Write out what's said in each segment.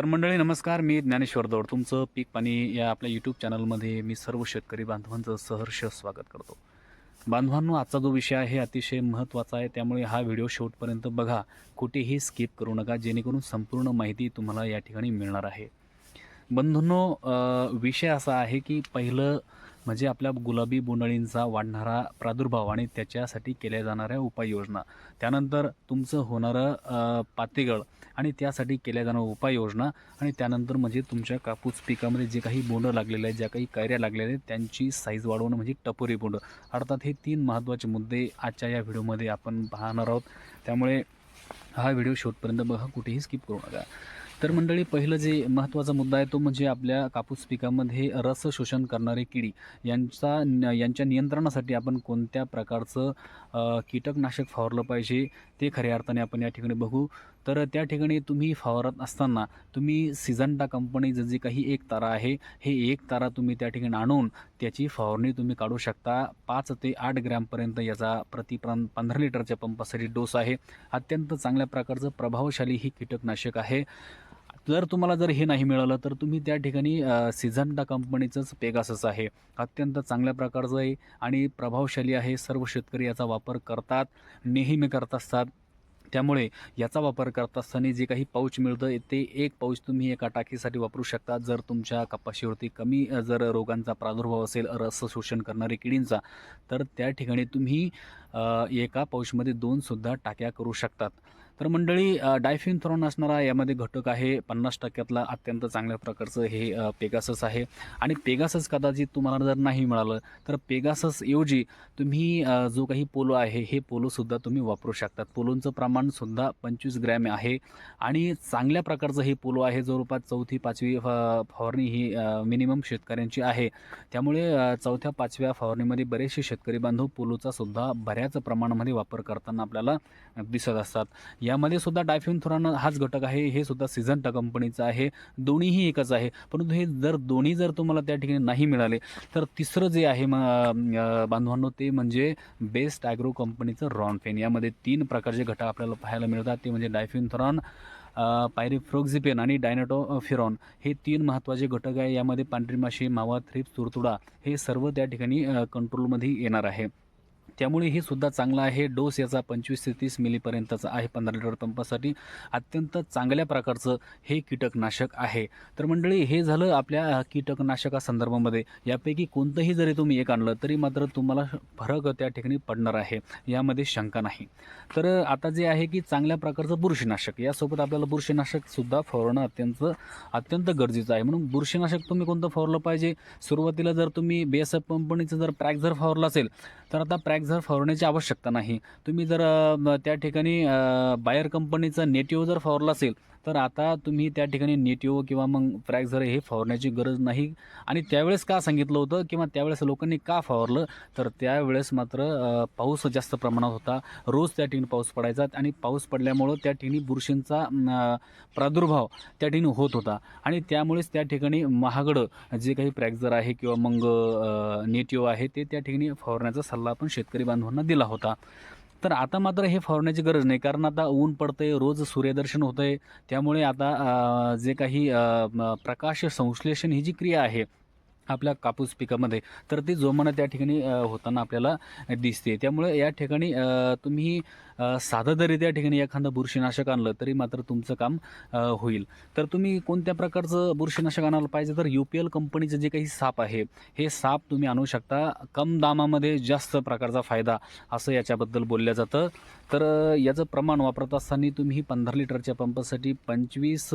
तर मंडळी नमस्कार. मी ज्ञानेश्वर दौड. तुमचं पीक पाणी या आपल्या यूट्यूब चॅनलमध्ये मी सर्व शेतकरी बांधवांचं सहर्ष स्वागत करतो. बांधवांनो आजचा जो विषय आहे अतिशय महत्त्वाचा आहे. त्यामुळे हा व्हिडिओ शेवटपर्यंत बघा. कुठेही स्किप करू नका. जेणेकरून संपूर्ण माहिती तुम्हाला या ठिकाणी मिळणार आहे. बंधूंनो विषय असा आहे की पहिलं म्हणजे आपल्या गुलाबी बोंडळींचा वाढणारा प्रादुर्भाव आणि त्याच्यासाठी केल्या जाणाऱ्या उपाययोजना. त्यानंतर तुमचं होणारं पातेगळ आणि त्यासाठी केल्या जाणाऱ्या उपाययोजना आणि त्यानंतर म्हणजे तुमच्या कापूस पिकामध्ये जे काही बोंडं लागलेले आहेत ज्या काही कैऱ्या लागलेल्या आहेत त्यांची साईज वाढवणं म्हणजे टपोरी बोंड. अर्थात हे तीन महत्त्वाचे मुद्दे आजच्या या व्हिडिओमध्ये आपण पाहणार आहोत. त्यामुळे हा व्हिडिओ शेवटपर्यंत बघा कुठेही स्किप करू नका. तर मंडळी पहिलं जे महत्त्वाचा मुद्दा आहे तो म्हणजे आपल्या कापूस पिकामध्ये रस शोषण करणारे किडी यांचा न- यांच्या नियंत्रणासाठी आपण कोणत्या प्रकारचं कीटकनाशक फवारलं पाहिजे ते खऱ्या अर्थाने आपण या ठिकाणी बघू. तर त्या ठिकाणी तुम्ही फवारत असताना तुम्ही सिझंटा कंपनीचं जे काही एक तारा आहे हे एक तारा तुम्ही त्या ठिकाणी आणून त्याची फवारणी तुम्ही काढू शकता. पाच ते आठ ग्रॅमपर्यंत याचा प्रति पंधरा लिटरच्या पंपासाठी डोस आहे. अत्यंत चांगल्या प्रकारचं प्रभावशाली ही कीटकनाशक आहे. जर तुम्हाला जर हे नाही मिळालं तर तुम्ही त्या ठिकाणी सिझंटा कंपनीचंच पेगासस आहे. अत्यंत चांगल्या प्रकारचं आहे आणि प्रभावशाली आहे. सर्व शेतकरी याचा वापर करतात नेहमी करत असतात. त्यामुळे याचा वापर करत असताना जे काही पाऊच मिळतं ते एक पाऊच तुम्ही एका टाकीसाठी वापरू शकता. जर तुमच्या कपाशीवरती कमी जर रोगांचा प्रादुर्भाव असेल रस शोषण करणारे किडींचा तर त्या ठिकाणी तुम्ही एका पाऊचमध्ये दोनसुद्धा टाक्या करू शकतात. तर मंडळी डायफिनथ्रॉन असणारा यामध्ये घटक आहे. पन्नास टक्क्यातला अत्यंत चांगल्या प्रकारचं हे पेगासस आहे. आणि पेगासस कदाचित तुम्हाला जर नाही मिळालं तर पेगासस ऐवजी तुम्ही जो काही पोलो आहे हे पोलोसुद्धा तुम्ही वापरू शकतात पोलोंचं प्रमाणसुद्धा पंचवीस ग्रॅम आहे. आणि चांगल्या प्रकारचं हे पोलो आहे. जवळपास चौथी पाचवी फ फवारणी ही मिनिमम शेतकऱ्यांची आहे. त्यामुळे चौथ्या पाचव्या फवारणीमध्ये बरेचसे शेतकरी बांधव पोलोचा सुद्धा बऱ्याच प्रमाणामध्ये वापर करताना आपल्याला दिसत असतात. यामध्ये सुद्धा डायफिनथोरान हाच घटक आहे हे सुद्धा सिझंटा कंपनीचं आहे दोन्हीही एकच आहे. परंतु हे जर दोन्ही जर तुम्हाला त्या ठिकाणी नाही मिळाले तर तिसरं जे आहे म बांधवांनो ते म्हणजे बेस्ट ॲग्रो कंपनीचं रॉनफेन यामध्ये तीन प्रकारचे घटक आपल्याला पाहायला मिळतात. ते म्हणजे डायफिनथॉरॉन पायरिफ्रोक्झिपेन आणि डायनॅटोफिरॉन हे तीन महत्त्वाचे घटक आहे. यामध्ये पांढरी माशी मावा थ्रिप्स तुरतुडा हे सर्व त्या ठिकाणी कंट्रोलमध्ये येणार आहे. त्यामुळे हे सुद्धा चांगलं आहे. डोस याचा पंचवीस ते तीस मिलीपर्यंतचा आहे पंधरा लिटर पंपासाठी. अत्यंत चांगल्या प्रकारचं हे कीटकनाशक आहे. तर मंडळी हे झालं आपल्या कीटकनाशकासंदर्भामध्ये. यापैकी कोणतंही जरी तुम्ही एक आणलं तरी मात्र तुम्हाला फरक त्या ठिकाणी पडणार आहे. यामध्ये शंका नाही. तर आता जे आहे की चांगल्या प्रकारचं बुरशीनाशक. यासोबत आपल्याला बुरशीनाशकसुद्धा फवारणं अत्यंत अत्यंत गरजेचं आहे. म्हणून बुरशीनाशक तुम्ही कोणतं फवारलं पाहिजे? सुरुवातीला जर तुम्ही बी एस एफ कंपनीचं जर प्रॅक जर फवारलं असेल तर आता प्रॅक जर फवारण्याची आवश्यकता नाही तुम्ही जर त्या ठिकाणी बायर कंपनीचं नेटिव्ह जर फवारला असेल तर आता तुम्ही त्या ठिकाणी नेटिओ किंवा मग फ्रॅक जर हे फवारण्याची गरज नाही. आणि त्यावेळेस का सांगितलं होतं किंवा त्यावेळेस लोकांनी का फवारलं? तर त्यावेळेस मात्र पाऊस जास्त प्रमाणात होता. रोज त्या ठिकाणी पाऊस पडायचा आणि पाऊस पडल्यामुळं त्या ठिकाणी बुरशींचा प्रादुर्भाव त्या ठिकाणी होत होता. आणि त्यामुळेच त्या ठिकाणी महागडं जे काही फ्रॅक्झर आहे किंवा मग नेटिओ आहे ते त्या ठिकाणी फवारण्याचा सल्ला आपण शेतकरी बांधवांना दिला होता. तर आता मात्र हे फवारण्याची गरज नाही. कारण आता ऊन पडतंय रोज सूर्यदर्शन होतं आहे त्यामुळे आता जे काही प्रकाश संश्लेषण ही जी क्रिया आहे आपल्या कापूस पिकामध्ये तर ती जोमानं त्या ठिकाणी होताना आपल्याला दिसते. त्यामुळे या ठिकाणी तुम्ही साधं जरी त्या ठिकाणी एखादं बुरशीनाशक आणलं तरी मात्र तुमचं काम होईल. तर तुम्ही कोणत्या प्रकारचं बुरशीनाशक आणायला पाहिजे? तर यू पी एल कंपनीचं जे काही साप आहे हे साप तुम्ही आणू शकता. कम दामामध्ये जास्त प्रकारचा फायदा असं याच्याबद्दल बोललं जातं. तर याचं प्रमाण वापरत असताना तुम्ही पंधरा लिटरच्या पंपासाठी पंचवीस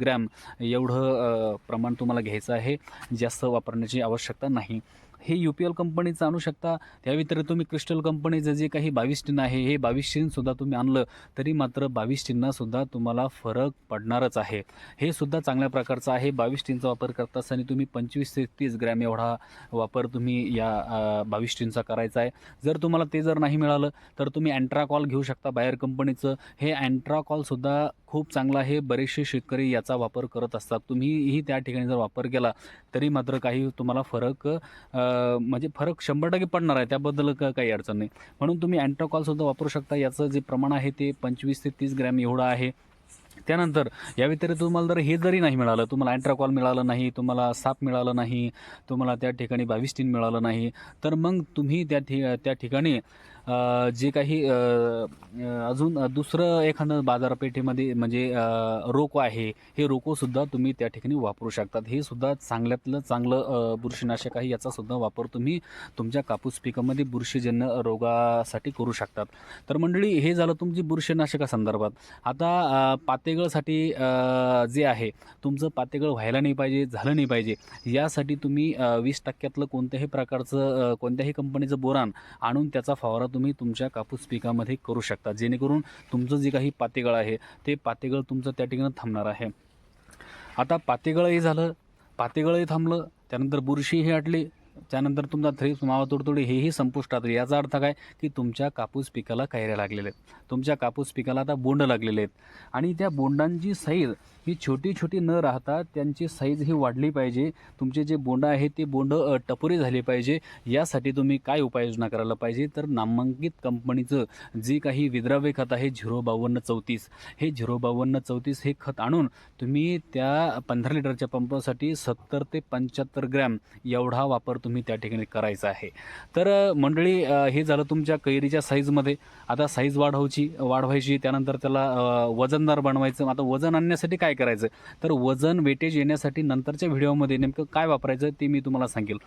ग्रॅम एवढं प्रमाण तुम्हाला घ्यायचं आहे. जास्त वापरण्याची आवश्यकता नाही. हे यू पी एल कंपनीचं आणू शकता. त्या व्यतिरिक्त तुम्ही क्रिस्टल कंपनीचं जे काही बावीस टिन आहे हे बावीस टिनसुद्धा तुम्ही आणलं तरी मात्र बावीस टिन्नासुद्धा तुम्हाला फरक पडणारच आहे. हे सुद्धा चांगल्या प्रकारचं आहे. बावीस टिनचा वापर करत असताना तुम्ही पंचवीस ते तीस ग्रॅम एवढा वापर तुम्ही या बावीस टिनचा करायचा आहे. जर तुम्हाला ते जर नाही मिळालं तर तुम्ही अँट्राकॉल घेऊ शकता बाहेर कंपनीचं. हे अँट्राकॉलसुद्धा खूप चांगलं आहे. बरेचसे शेतकरी याचा वापर करत असतात. तुम्हीही त्या ठिकाणी जर वापर केला तरी मात्र काही तुम्हाला फरक म्हणजे फरक शंभर टक्के पडणार आहे. त्याबद्दल काही अडचण नाही. म्हणून तुम्ही अँट्राकॉलसुद्धा वापरू शकता. याचं जे प्रमाण आहे ते पंचवीस ते तीस ग्रॅम एवढं आहे. त्यानंतर या व्यतिरिक्त तुम्हाला जर हे जरी नाही मिळालं तुम्हाला अँट्राकॉल मिळालं नाही तुम्हाला साप मिळालं नाही तुम्हाला त्या ठिकाणी बाविस्टीन मिळालं नाही तर मग तुम्ही त्या ठि त्या ठिकाणी जे काही अजून दुसरं एखादं बाजारपेठेमध्ये म्हणजे रोको आहे हे रोकोसुद्धा तुम्ही त्या ठिकाणी वापरू शकतात. हे सुद्धा चांगल्यातलं चांगलं बुरशीनाशक आहे याचासुद्धा वापर तुम्ही तुमच्या कापूस पिकामध्ये बुरशीजन्य रोगासाठी करू शकतात. तर मंडळी हे झालं तुमची बुरशीनाशका संदर्भात. आता पातेगळसाठी जे आहे तुमचं पातेगळ व्हायला नाही पाहिजे झालं नाही पाहिजे यासाठी तुम्ही वीस टक्क्यातलं कोणत्याही प्रकारचं कोणत्याही कंपनीचं बोरान आणून त्याचा फवारा तुम्ही तुमच्या कापूस पिकामध्ये करू शकता. जेणेकरून तुमचं जे काही पातेगळ आहे ते पातेगळ तुमचं त्या ठिकाणी थांबणार आहे. आता पातेगळही झालं पातेगळही थांबलं त्यानंतर बुरशीही आटली त्यानंतर तुमचा थ्रिप्स मावा तुडतुडी हेही संपुष्टात. याचा अर्थ काय? की तुमच्या कापूस पिकाला कैऱ्या लागलेल्या आहेत. तुमच्या कापूस पिकाला आता बोंड लागलेले आहेत. आणि त्या बोंडांची साईज ही छोटी छोटी न राहता त्यांची साईज ही वाढली पाहिजे. तुमचे जे बोंड आहे ते बोंड टपोरी झाले पाहिजे. यासाठी तुम्ही काय उपाययोजना करायला पाहिजे? तर नामांकित कंपनीचं जे काही विद्राव्य खत आहे झिरो बावन्न चौतीस. हे झिरो बावन्न चौतीस हे खत आणून तुम्ही त्या पंधरा लिटरच्या पंपासाठी सत्तर ते पंच्याहत्तर ग्रॅम एवढा वापर तुम्ही त्या ठिकाणी करायचा आहे. तर मंडळी हे झालं तुमच्या कैरीच्या साईजमध्ये आता साईज वाढवायची वाढवायची त्यानंतर त्याला वजनदार बनवायचं. आता वजन आणण्यासाठी काय करायचं? तर वजन वेटेज येण्यासाठी नंतरच्या व्हिडिओमध्ये नेमकं काय वापरायचं ते मी तुम्हाला सांगेल.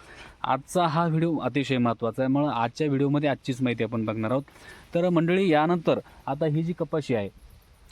आजचा हा व्हिडिओ अतिशय महत्त्वाचा आहे. म्हणून आजच्या व्हिडिओमध्ये आजचीच माहिती आपण बघणार आहोत. तर मंडळी यानंतर आता ही जी कपाशी आहे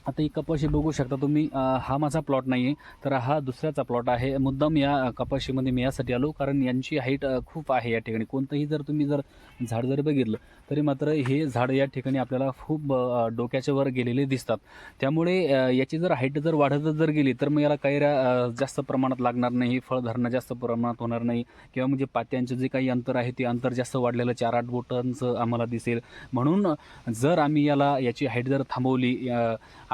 आता ही कपाशी बघू शकता तुम्ही हा माझा प्लॉट नाही आहे तर हा दुसऱ्याचा प्लॉट आहे. मुद्दाम या कपाशीमध्ये मी यासाठी आलो कारण यांची हाईट खूप आहे या ठिकाणी. कोणतंही जर तुम्ही जर झाड जरी बघितलं तरी मात्र हे झाड या ठिकाणी आपल्याला खूप डोक्याच्या वर गेलेले दिसतात. त्यामुळे याची जर हाईट जर वाढत जर गेली तर मग याला कैऱ्या जास्त प्रमाणात लागणार नाही फळ धरणं जास्त प्रमाणात होणार नाही किंवा म्हणजे पात्यांचं जे काही अंतर आहे ते अंतर जास्त वाढलेलं चार आठ बोटांचं आम्हाला दिसेल. म्हणून जर आम्ही याला याची हाईट जर थांबवली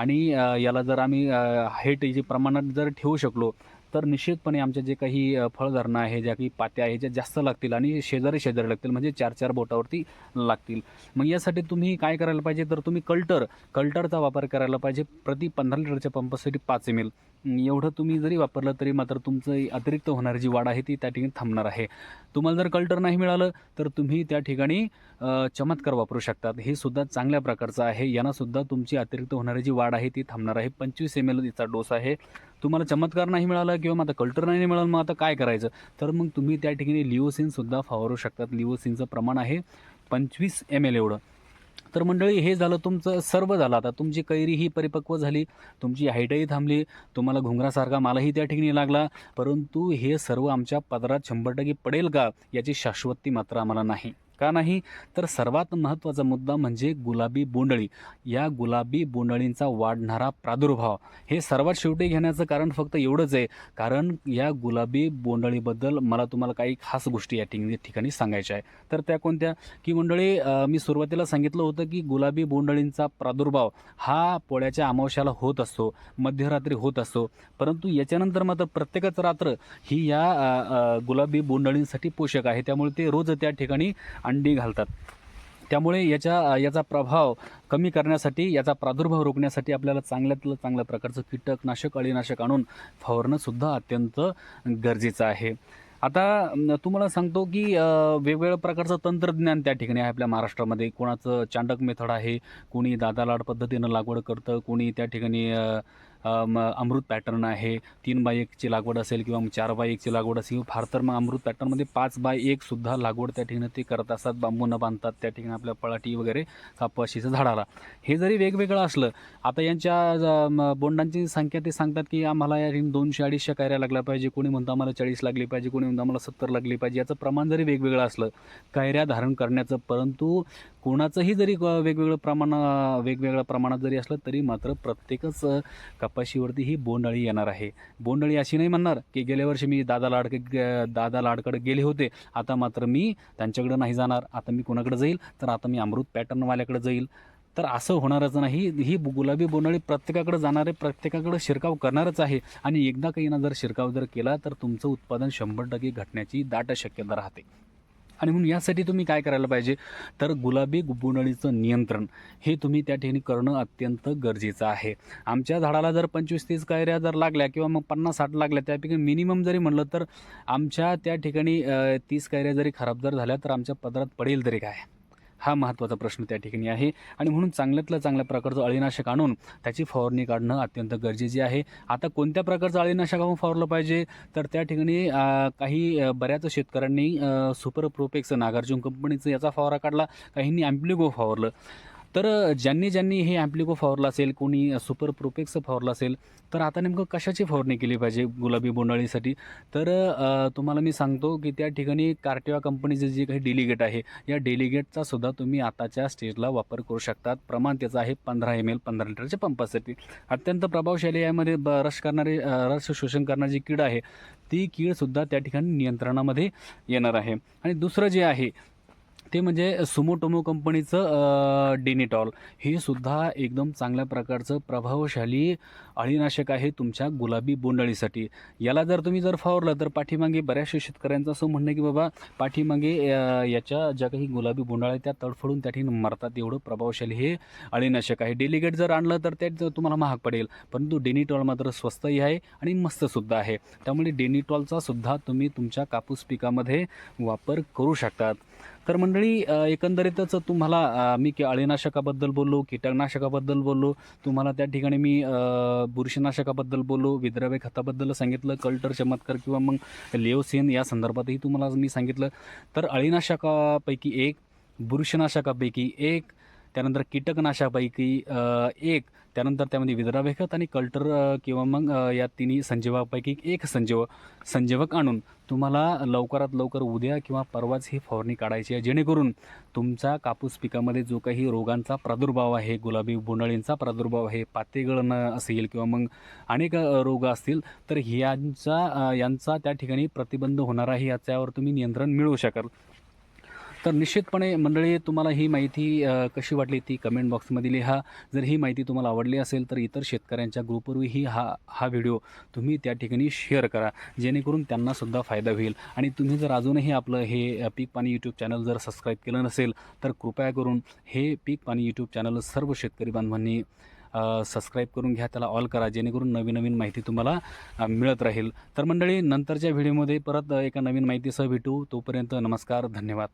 आणि याला जर आम्ही हाईट जे प्रमाणात जर ठेवू शकलो तर निश्चितपणे आमच्या जे काही अ, फळधारणा आहे ज्या काही पात्या आहे ज्या जास्त लागतील आणि शेजारी शेजारी लागतील म्हणजे चार चार बोटावरती लागतील. मग यासाठी तुम्ही काय करायला पाहिजे? तर तुम्ही कल्टर कल्टरचा वापर करायला पाहिजे. प्रति पंधरा लिटरच्या पंपासाठी पाच एम एल एवढं तुम्ही जरी वापरलं तरी मात्र तुमचं अतिरिक्त होणारी जी वाढ आहे ती त्या ठिकाणी थांबणार आहे. तुम्हाला जर कल्टर नाही मिळालं तर तुम्ही त्या ठिकाणी चमत्कार वापरू शकतात. हे सुद्धा चांगल्या प्रकारचं आहे. यांनासुद्धा तुमची अतिरिक्त होणारी जी वाढ आहे ती थांबणार आहे. पंचवीस एम एल तिचा डोस आहे. तुम्हाला चमत्कार नाही मिळाला किंवा मग आता कल्टर नाही मिळालं मग आता काय करायचं? तर मग तुम्ही त्या ठिकाणी लिओसिनसुद्धा फवारू शकतात. लिओसिनचं प्रमाण आहे पंचवीस एम एल एवढं. तर मंडळी हे झालं तुमचं सर्व झालं. आता तुमची कैरी ही परिपक्व झाली तुमची हाईटही थांबली तुम्हाला घुंगरासारखा मालाही त्या ठिकाणी लागला. परंतु हे सर्व आमच्या पदरात शंभर टक्के पडेल का याची शाश्वती मात्र आम्हाला नाही. का नाही? तर सर्वात महत्त्वाचा मुद्दा म्हणजे गुलाबी बोंडळी या गुलाबी बोंडळींचा वाढणारा प्रादुर्भाव. हे सर्वात शेवटी घेण्याचं कारण फक्त एवढंच आहे. कारण या गुलाबी बोंडळीबद्दल मला तुम्हाला काही खास गोष्टी या ठिकाणी ठिकाणी सांगायच्या आहे तर त्या कोणत्या? की मंडळी मी सुरुवातीला सांगितलं होतं की गुलाबी बोंडळींचा प्रादुर्भाव हा पोळ्याच्या अमावश्याला होत असतो मध्यरात्री होत असतो. परंतु याच्यानंतर मात्र प्रत्येकच रात्र ही या गुलाबी बोंडळींसाठी पोषक आहे. त्यामुळे ते रोज त्या ठिकाणी अंडी घालतात. त्यामुळे याच्या याचा प्रभाव कमी करण्यासाठी याचा प्रादुर्भाव रोखण्यासाठी आपल्याला चांगल्यातलं चांगल्या प्रकारचं कीटकनाशक अळीनाशक आणून फवारणंसुद्धा अत्यंत गरजेचं आहे. आता तुम्हाला सांगतो की वेगवेगळ्या प्रकारचं तंत्रज्ञान त्या ठिकाणी आहे आपल्या महाराष्ट्रामध्ये. कोणाचं चांडक मेथड आहे कोणी दादा लाड पद्धतीनं लागवड करतं कोणी त्या ठिकाणी मग अमृत पॅटर्न आहे. तीन बाय एकची लागवड असेल किंवा मग चार बाय एकची लागवड असेल फार तर मग अमृत पॅटर्नमध्ये पाच बाय एकसुद्धा लागवड त्या ठिकाणी ते करत असतात. बांबून बांधतात त्या ठिकाणी आपल्या पळाटी वगैरे कापशीचं झाडाला. हे जरी वेगवेगळं असलं आता यांच्या ज- बोंडांची संख्या ते सांगतात की आम्हाला या ठिकाणी दोनशे अडीचशे कायऱ्या लागल्या पाहिजे. कोणी म्हणतं आम्हाला चाळीस लागली पाहिजे कोणी म्हणतं आम्हाला सत्तर लागली पाहिजे. याचं प्रमाण जरी वेगवेगळं असलं कायऱ्या धारण करण्याचं परंतु कोणाचंही जरी क- वेगवेगळं प्रमाण वेगवेगळ्या प्रमाणात जरी असलं तरी मात्र प्रत्येकच कप कपाशीवरती ही बोंडअळी येणार आहे. बोंडअळी अशी नाही म्हणणार की गेल्या वर्षी मी दादा लाडके दादा लाडकडे गेले होते. आता मात्र मी त्यांच्याकडे नाही जाणार. आता मी कोणाकडे जाईल? तर आता मी अमृत पॅटर्नवाल्याकडे जाईल. तर असं होणारच नाही. ही गुलाबी बोंडळी प्रत्येकाकडे जाणार आहे. प्रत्येकाकडे शिरकाव करणारच आहे. आणि एकदा काही ना जर शिरकाव जर केला तर तुमचं उत्पादन शंभर टक्के घटण्याची दाट शक्यता राहते. आणि म्हणून यासाठी तुम्ही काय करायला पाहिजे? तर गुलाबी बोंडअळीचं नियंत्रण हे तुम्ही त्या ठिकाणी करणं अत्यंत गरजेचं आहे. आमच्या झाडाला जर पंचवीस तीस कैऱ्या जर लागल्या किंवा मग पन्नास साठ लागल्या त्यापैकी मिनिमम जरी म्हणलं तर आमच्या त्या ठिकाणी तीस कैऱ्या जरी खराब जर झाल्या तर आमच्या पदरात पडेल तरी काय? हा महत्त्वाचा प्रश्न त्या ठिकाणी आहे. आणि म्हणून चांगल्यातलं चांगल्या प्रकारचं अळीनाशक आणून त्याची फवारणी काढणं अत्यंत गरजेचे आहे. आता कोणत्या प्रकारचं अळीनाशक आपण फवारलं पाहिजे? तर त्या ठिकाणी काही बऱ्याच शेतकऱ्यांनी सुपर प्रोपेक्स नागार्जुन कंपनीचं याचा फवारा काढला. काहींनी ॲम्प्लिगो फवारलं. तर ज्यांनी ज्यांनी हे अँप्लिको फवारलं असेल कोणी सुपर प्रोपेक्स फवारलं असेल तर आता नेमकं कशाची फवारणी केली पाहिजे गुलाबी बोंडाळीसाठी तर तुम्हाला मी सांगतो की त्या ठिकाणी कार्टिवा कंपनीचे जे काही डेलिगेट आहे या डेलिगेटचा सुद्धा तुम्ही आताच्या स्टेजला वापर करू शकतात. प्रमाण त्याचं आहे पंधरा एम एल पंधरा लिटरच्या पंपासाठी. अत्यंत प्रभावशाली यामध्ये ब रस करणारे रस शोषण करणारी जी कीड आहे ती कीडसुद्धा त्या ठिकाणी नियंत्रणामध्ये येणार आहे. आणि दुसरं जे आहे ते म्हणजे सुमोटोमो कंपनीचं डेनिटॉल हे सुद्धा एकदम चांगल्या प्रकारचं प्रभावशाली अळीनाशक आहे तुमच्या गुलाबी बोंडळीसाठी याला जर तुम्ही जर फावरलं तर पाठीमागे बऱ्याचशा शेतकऱ्यांचं असं म्हणणं की बाबा पाठीमागे याच्या ज्या काही गुलाबी बोंडाळ्या त्या तडफडून त्या ठिकाणी मरतात. एवढं प्रभावशाली हे अळीनाशक आहे. डेलिगेट जर आणलं तर ते तुम्हाला महाग पडेल. परंतु डेनिटॉल मात्र स्वस्तही आहे आणि मस्तसुद्धा आहे. त्यामुळे डेनिटॉलचा सुद्धा तुम्ही तुमच्या कापूस पिकामध्ये वापर करू शकतात. तर मंडळी एकंदरीतच तुम्हाला मी की अळीनाशकाबद्दल बोललो कीटकनाशकाबद्दल बोललो तुम्हाला त्या ठिकाणी मी बुरशीनाशकाबद्दल बोललो विद्रव्य खताबद्दल सांगितलं कल्टर चमत्कार किंवा मग लेओसेन या संदर्भातही तुम्हाला मी सांगितलं. तर अळीनाशकापैकी एक बुरशीनाशकापैकी एक त्यानंतर कीटकनाशकापैकी एक त्यानंतर त्यामध्ये विद्राव्य खत आणि कल्टर किंवा मग या तिन्ही संजीवापैकी एक संजीव संजीवक आणून तुम्हाला लवकरात लवकर उद्या किंवा परवाच ही फवारणी काढायची आहे. जेणेकरून तुमचा कापूस पिकामध्ये जो काही रोगांचा प्रादुर्भाव आहे गुलाबी बोंडळींचा प्रादुर्भाव आहे पातेगळणं असेल किंवा मग अनेक रोग असतील तर ह्यांचा यांचा त्या ठिकाणी प्रतिबंध होणार आहे याच्यावर तुम्ही नियंत्रण मिळवू शकाल. तर निश्चितपणे मंडळी तुम्हाला ही माहिती कशी वाटली ती कमेंट बॉक्समध्ये लिहा. जर ही माहिती तुम्हाला आवडली असेल तर इतर शेतकऱ्यांच्या ग्रुपवरही हा हा व्हिडिओ तुम्ही त्या ठिकाणी शेअर करा. जेणेकरून त्यांनासुद्धा फायदा होईल. आणि तुम्ही जर अजूनही आपलं हे पीक पाणी यूट्यूब चॅनल जर सबस्क्राईब केलं नसेल तर कृपया करून हे पीक पाणी यूट्यूब चॅनल सर्व शेतकरी बांधवांनी सबस्क्राईब करून घ्या. त्याला ऑल करा. जेणेकरून नवीन नवीन माहिती तुम्हाला मिळत राहील. तर मंडळी नंतरच्या व्हिडिओमध्ये परत एका नवीन माहितीसह भेटू. तोपर्यंत नमस्कार धन्यवाद.